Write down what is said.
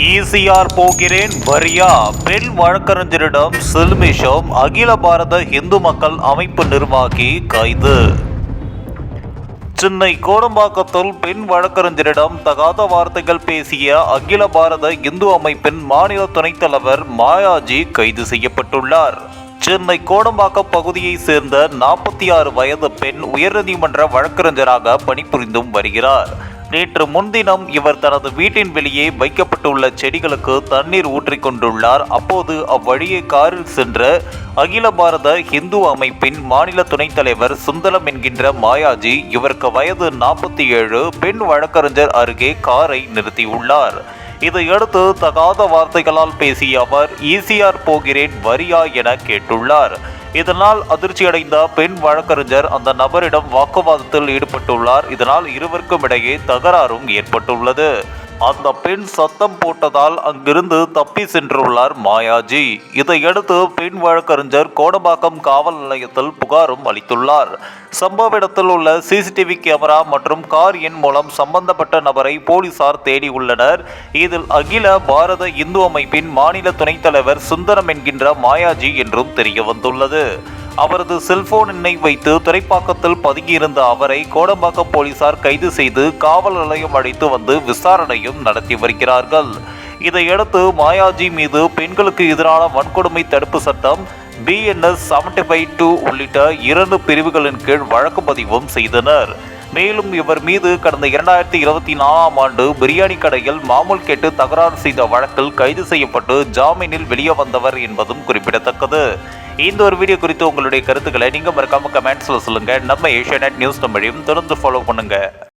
ECR போகிறேன் வரியா? பெண் வழக்கறிஞரிடம் சில்மிஷம் அகில பாரத இந்து மக்கள் அமைப்பு நிர்வாகி கைது. சென்னை கோடம்பாக்கத்தில் பெண் வழக்கறிஞரிடம் தகாத வார்த்தைகள் பேசிய அகில பாரத இந்து அமைப்பின் மாநில துணைத் தலைவர் மாயாஜி கைது செய்யப்பட்டுள்ளார். சென்னை கோடம்பாக்கம் பகுதியைச் சேர்ந்த நாற்பத்தி ஆறு வயது பெண் உயர்நீதிமன்ற வழக்கறிஞராக பணிபுரிந்தும் வருகிறார். நேற்று முன்தினம் இவர் தனது வீட்டின் வெளியே வைக்கப்பட்டுள்ள செடிகளுக்கு தண்ணீர் ஊற்றிக் கொண்டுள்ளார். அப்போது அவ்வழியே காரில் சென்ற அகில பாரத இந்து அமைப்பின் மாநில துணைத் தலைவர் சுந்தரம் என்கின்ற மாயாஜி இவருக்கு வயது நாற்பத்தி ஏழு பெண் வழக்கறிஞர் அருகே காரை நிறுத்தியுள்ளார். இதையடுத்து தகாத வார்த்தைகளால் பேசிய அவர் ஈசிஆர் போகிறேன் வரியா என கேட்டுள்ளார். இதனால் அதிர்ச்சியடைந்த பெண் வழக்கறிஞர் அந்த நபரிடம் வாக்குவாதத்தில் ஈடுபட்டுள்ளார். இதனால் இருவருக்கும் இடையே தகராறும் ஏற்பட்டுள்ளது. அந்த பெண் சத்தம் போட்டதால் அங்கிருந்து தப்பி சென்றுள்ளார் மாயாஜி. இதையடுத்து பெண் வழக்கறிஞர் கோடம்பாக்கம் காவல் நிலையத்தில் புகாரும் அளித்துள்ளார். சம்பவ இடத்தில் உள்ள சிசிடிவி கேமரா மற்றும் கார் எண் மூலம் சம்பந்தப்பட்ட நபரை போலீசார் தேடி உள்ளனர். இதில் அகில பாரத இந்து அமைப்பின் மாநில துணைத் தலைவர் சுந்தரம் என்கின்ற மாயாஜி என்றும் தெரிய வந்துள்ளது அவரது செல்போன் எண்ணை வைத்து துறைப்பாக்கத்தில் பதுங்கியிருந்த அவரை கோடம்பாக்கம் போலீசார் கைது செய்து காவல் நிலையம் அழைத்து வந்து விசாரணையும் நடத்தி வருகிறார்கள். இதையடுத்து மாயாஜி மீது பெண்களுக்கு எதிரான வன்கொடுமை தடுப்பு சட்டம் பிஎன்எஸ் செவன்டி ஃபைவ் டூ உள்ளிட்ட இரண்டு பிரிவுகளின் கீழ் வழக்கு பதிவும் செய்தனர். மேலும் இவர் மீது கடந்த இரண்டாயிரத்தி இருபத்தி நாலாம் ஆண்டு பிரியாணி கடையில் மாமூல் கேட்டு தகராறு செய்த வழக்கில் கைது செய்யப்பட்டு ஜாமீனில் வெளியே வந்தவர் என்பதும் குறிப்பிடத்தக்கது. இந்த ஒரு வீடியோ குறித்து உங்களுடைய கருத்துக்களை நீங்கள் மறக்காம கமெண்ட்ஸில் சொல்லுங்கள் நம்ம ஏஷியா நியூஸ் தமிழையும் தொடர்ந்து ஃபாலோ பண்ணுங்கள்